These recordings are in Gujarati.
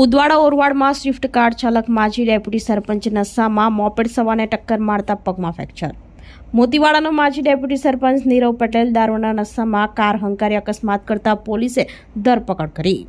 ઉદવાડા ઓરવાડમાં સ્વિફ્ટ કાર ચાલક માજી ડેપ્યુટી સરપંચ નશામાં મોપેડ સવારને ટક્કર મારતા પગમાં ફ્રેક્ચર. મોતીવાડાનો માજી ડેપ્યુટી સરપંચ નીરવ પટેલ દારૂના નશામાં કાર હંકારી અકસ્માત કરતા પોલીસે ધરપકડ કરી.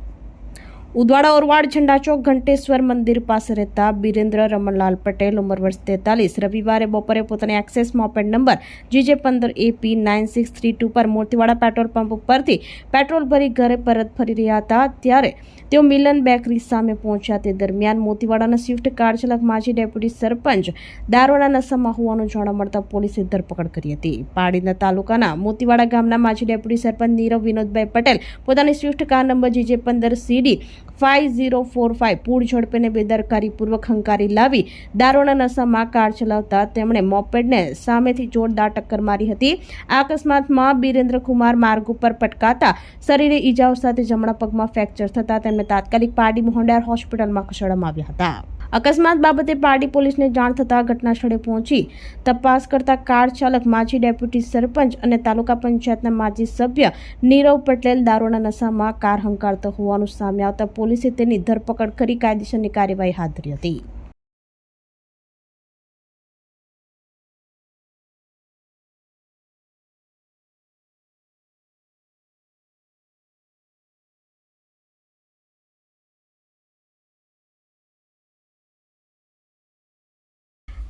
ઉદવાડા ઓરવાડ ઝંડા ચોક ઘંટેશ્વર મંદિર પાસે રહેતા બિરેન્દ્ર રમણલાલ પટેલ ઉંમર વર્ષ તેતાલીસ. રવિવારે બપોરે પોતાની એક્સેસ મોપેડ નંબર જીજે પંદર AP nine six three two પર મોતીવાડા પેટ્રોલ પંપ ઉપરથી પેટ્રોલ ભરી ઘરે પરત ફરી રહ્યા હતા. ત્યારે તેઓ મિલન બેકરી સામે પહોંચ્યા. તે દરમિયાન મોતીવાડાના સ્વિફ્ટ કાર ચાલક માજી ડેપ્યુટી સરપંચ દારૂના નશામાં હોવાનું જાણવા મળતા પોલીસે ધરપકડ કરી હતી. પાડીના તાલુકાના મોતીવાડા ગામના માજી ડેપ્યુટી સરપંચ નીરવ વિનોદભાઈ પટેલ પોતાની સ્વિફ્ટ કાર નંબર જીજે પંદર CD five zero four five પૂર ઝડપેને બેદરકારીપૂર્વક હંકારી લાવી દારૂના નશામાં કાર ચલાવતા તેમણે મોપેડને સામેથી જોરદાર ટક્કર મારી હતી. આ અકસ્માતમાં બિરેન્દ્ર કુમાર માર્ગ ઉપર પટકાતા શરીરે ઈજાઓ સાથે જમણા પગમાં ફ્રેક્ચર થતા તેમને તાત્કાલિક પારડી મોહનડાર હોસ્પિટલમાં ખસેડવામાં આવ્યા હતા. અકસ્માત બાબતે પારડી પોલીસને જાણ થતાં ઘટના સ્થળે પહોંચી તપાસ કરતા કાર ચાલક, માજી ડેપ્યુટી સરપંચ અને તાલુકા પંચાયતના માજી સભ્ય નીરવ પટેલ દારૂના નશામાં કાર હંકારતો હોવાનું સામે આવતા પોલીસે તેની ધરપકડ કરી કાયદેસરની કાર્યવાહી હાથ ધરી હતી.